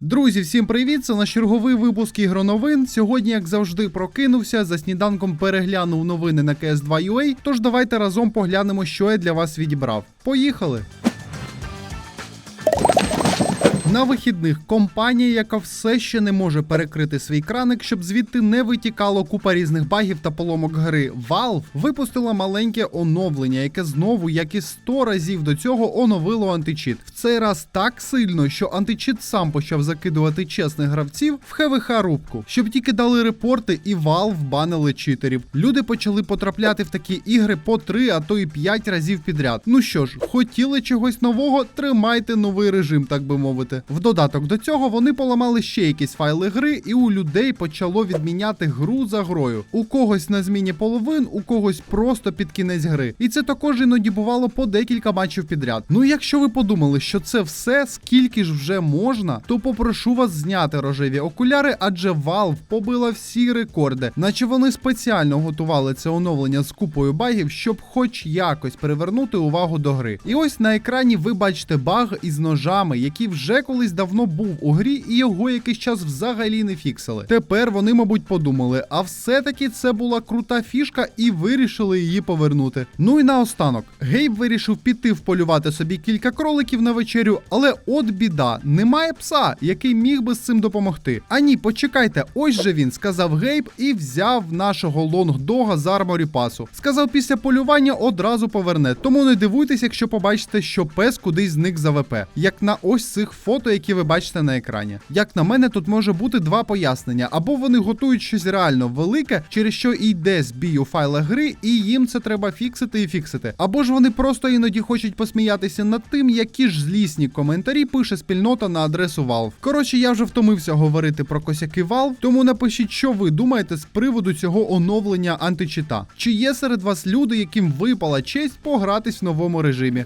Друзі, всім привіт! Це наш черговий випуск ігроновин. Сьогодні, як завжди, прокинувся. За сніданком переглянув новини на КС2UA, Тож давайте разом поглянемо, що я для вас відібрав. Поїхали! На вихідних компанія, яка все ще не може перекрити свій краник, щоб звідти не витікало купа різних багів та поломок гри. Valve випустила маленьке оновлення, яке знову, як і 100 разів до цього, оновило античіт. В цей раз так сильно, що античіт сам почав закидувати чесних гравців в ХВХ рубку, щоб тільки дали репорти і Valve банили читерів. Люди почали потрапляти в такі ігри по 3, а то і 5 разів підряд. Ну що ж, хотіли чогось нового, тримайте новий режим, так би мовити. В додаток до цього вони поламали ще якісь файли гри, і у людей почало відміняти гру за грою. У когось на зміні половин, у когось просто під кінець гри. І це також іноді бувало по декілька матчів підряд. Ну якщо ви подумали, що це все, скільки ж вже можна, то попрошу вас зняти рожеві окуляри, адже Valve побила всі рекорди, наче вони спеціально готували це оновлення з купою багів, щоб хоч якось привернути увагу до гри. І ось на екрані ви бачите баг із ножами, який вже колись давно був у грі, і його якийсь час взагалі не фіксили. Тепер вони, мабуть, подумали, а все-таки це була крута фішка, і вирішили її повернути. Ну і наостанок, Гейб вирішив піти вполювати собі кілька кроликів на вечерю, але от біда, немає пса, який міг би з цим допомогти. А ні, почекайте, ось же він, сказав Гейб і взяв нашого лонгдога з арморі пасу. Сказав, після полювання одразу поверне. Тому не дивуйтесь, якщо побачите, що пес кудись зник за ВП, як на ось цих фото, які ви бачите на екрані. Як на мене, тут може бути два пояснення: або вони готують щось реально велике, через що йде збій у файлах гри, і їм це треба фіксити і фіксити. Або ж вони просто іноді хочуть посміятися над тим, які ж злісні коментарі пише спільнота на адресу Valve. Коротше, я вже втомився говорити про косяки Valve, тому напишіть, що ви думаєте з приводу цього оновлення античита. Чи є серед вас люди, яким випала честь погратись в новому режимі?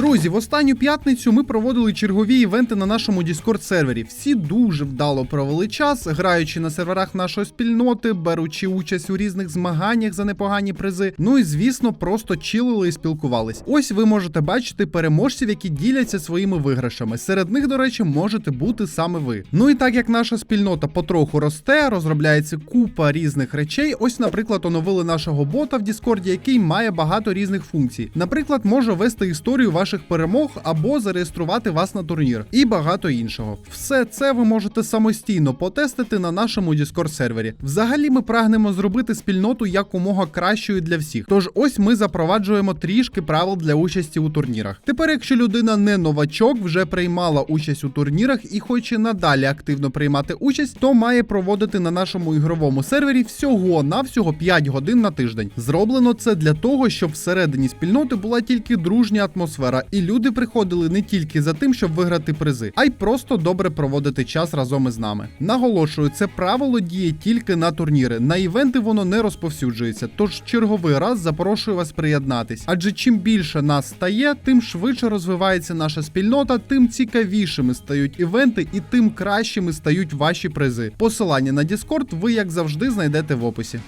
Друзі, в останню п'ятницю ми проводили чергові івенти на нашому Discord сервері. Всі дуже вдало провели час, граючи на серверах нашої спільноти, беручи участь у різних змаганнях за непогані призи. Ну і звісно, просто чилили і спілкувались. Ось ви можете бачити переможців, які діляться своїми виграшами. Серед них, до речі, можете бути саме ви. Ну і так як наша спільнота потроху росте, розробляється купа різних речей. Ось, наприклад, оновили нашого бота в Діскорді, який має багато різних функцій. Наприклад, може вести історію ваших перемог або зареєструвати вас на турнір, і багато іншого. Все це ви можете самостійно потестити на нашому Discord сервері. Взагалі, ми прагнемо зробити спільноту якомога кращою для всіх. Тож ось ми запроваджуємо трішки правил для участі у турнірах. Тепер, якщо людина не новачок, вже приймала участь у турнірах і хоче надалі активно приймати участь, то має проводити на нашому ігровому сервері всього навсього 5 годин на тиждень. Зроблено це для того, щоб всередині спільноти була тільки дружня атмосфера, і люди приходили не тільки за тим, щоб виграти призи, а й просто добре проводити час разом із нами. Наголошую, це правило діє тільки на турніри. На івенти воно не розповсюджується. Тож черговий раз запрошую вас приєднатись. Адже чим більше нас стає, тим швидше розвивається наша спільнота, тим цікавішими стають івенти і тим кращими стають ваші призи. Посилання на Discord ви, як завжди, знайдете в описі.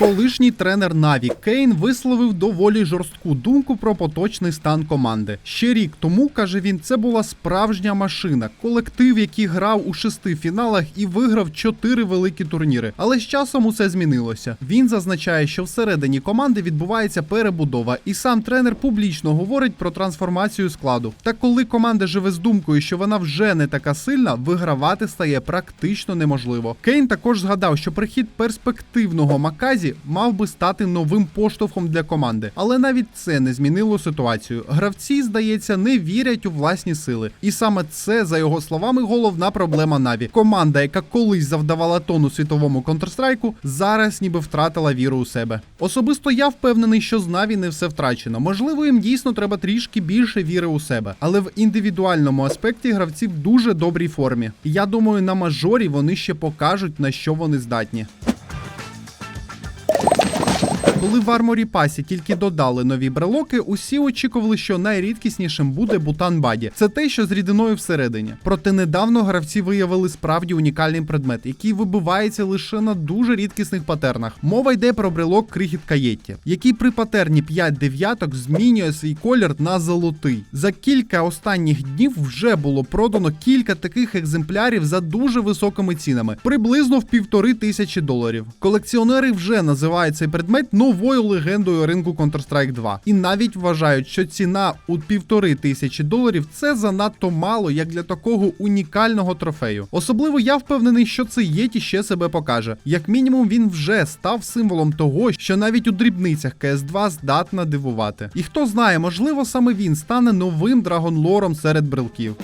Колишній тренер Наві Кейн висловив доволі жорстку думку про поточний стан команди. Ще рік тому, каже він, це була справжня машина, колектив, який грав у шести фіналах і виграв чотири великі турніри. Але з часом усе змінилося. Він зазначає, що всередині команди відбувається перебудова, і сам тренер публічно говорить про трансформацію складу. Та коли команда живе з думкою, що вона вже не така сильна, вигравати стає практично неможливо. Кейн також згадав, що прихід перспективного Маказі мав би стати новим поштовхом для команди, але навіть це не змінило ситуацію. Гравці, здається, не вірять у власні сили, і саме це, за його словами, головна проблема Наві. Команда, яка колись завдавала тону світовому Counter-Strike, зараз ніби втратила віру у себе. Особисто я впевнений, що з Наві не все втрачено. Можливо, їм дійсно треба трішки більше віри у себе, але в індивідуальному аспекті гравці в дуже добрій формі. Я думаю, на мажорі вони ще покажуть на що вони здатні. Коли в арморі пасі тільки додали нові брелоки, усі очікували, що найрідкіснішим буде бутан баді. Це те, що з рідиною всередині. Проте недавно гравці виявили справді унікальний предмет, який вибивається лише на дуже рідкісних патернах. Мова йде про брелок крихіт Каєтті, який при патерні 5 дев'яток змінює свій колір на золотий. За кілька останніх днів вже було продано кілька таких екземплярів за дуже високими цінами, приблизно в півтори тисячі доларів. Колекціонери вже називають цей предмет новою легендою ринку Counter-Strike 2 і навіть вважають, що ціна у півтори тисячі доларів це занадто мало як для такого унікального трофею. Особливо я впевнений, що цей Єті ще себе покаже. Як мінімум, він вже став символом того, що навіть у дрібницях cs 2 здатна дивувати. І хто знає, можливо, саме він стане новим драгонлором серед брелків.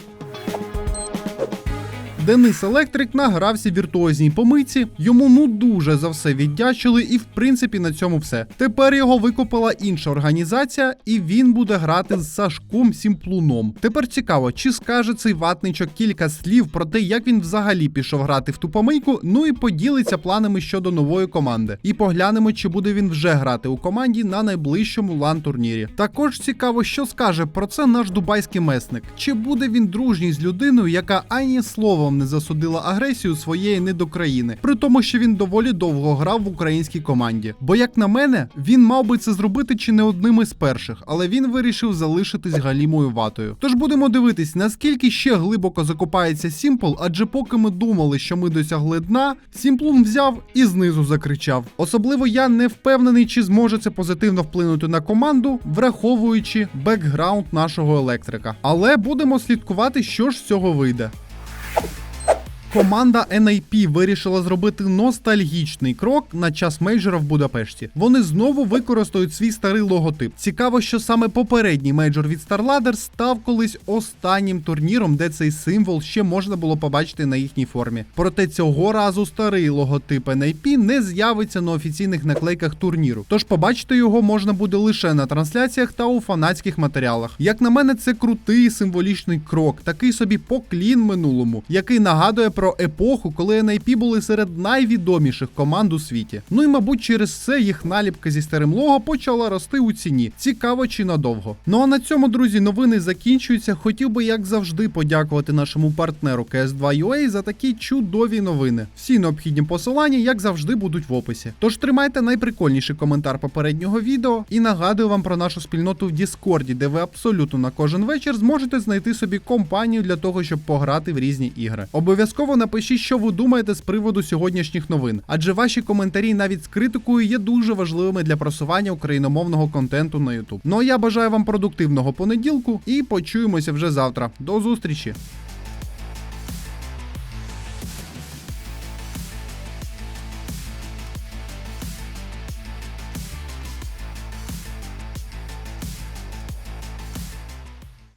Денис Електрик награвся віртуозній помийці, йому ну дуже за все віддячили, і в принципі на цьому все. Тепер його викупила інша організація, і він буде грати з Сашком Сімплуном. Тепер цікаво, чи скаже цей ватничок кілька слів про те, як він взагалі пішов грати в ту помийку, ну і поділиться планами щодо нової команди. І поглянемо, чи буде він вже грати у команді на найближчому лан турнірі. Також цікаво, що скаже про це наш дубайський месник. Чи буде він дружній з людиною, яка ані словом не засудила агресію своєї недокраїни, при тому, що він доволі довго грав в українській команді. Бо, як на мене, він мав би це зробити чи не одним із перших, але він вирішив залишитись галімою ватою. Тож будемо дивитись, наскільки ще глибоко закопається Сімпл, адже поки ми думали, що ми досягли дна, Сімплун взяв і знизу закричав. Особливо я не впевнений, чи зможе це позитивно вплинути на команду, враховуючи бекграунд нашого електрика. Але будемо слідкувати, що ж з цього вийде. Команда NIP вирішила зробити ностальгічний крок на час мейджора в Будапешті. Вони знову використають свій старий логотип. Цікаво, що саме попередній мейджор від StarLadder став колись останнім турніром, де цей символ ще можна було побачити на їхній формі. Проте цього разу старий логотип NIP не з'явиться на офіційних наклейках турніру. Тож побачити його можна буде лише на трансляціях та у фанатських матеріалах. Як на мене, це крутий символічний крок, такий собі поклін минулому, який нагадує про епоху, коли NIP були серед найвідоміших команд у світі. Ну і мабуть, через це їх наліпка зі старим лого почала рости у ціні. Цікаво чи надовго. Ну а на цьому, друзі, новини закінчуються. Хотів би, як завжди, подякувати нашому партнеру CS2UA за такі чудові новини. Всі необхідні посилання, як завжди, будуть в описі. Тож тримайте найприкольніший коментар попереднього відео і нагадую вам про нашу спільноту в Діскорді, де ви абсолютно на кожен вечір зможете знайти собі компанію для того, щоб пограти в різні ігри. Обов'язково напишіть, що ви думаєте з приводу сьогоднішніх новин, адже ваші коментарі навіть з критикою є дуже важливими для просування україномовного контенту на YouTube. Ну а я бажаю вам продуктивного понеділку і почуємося вже завтра. До зустрічі!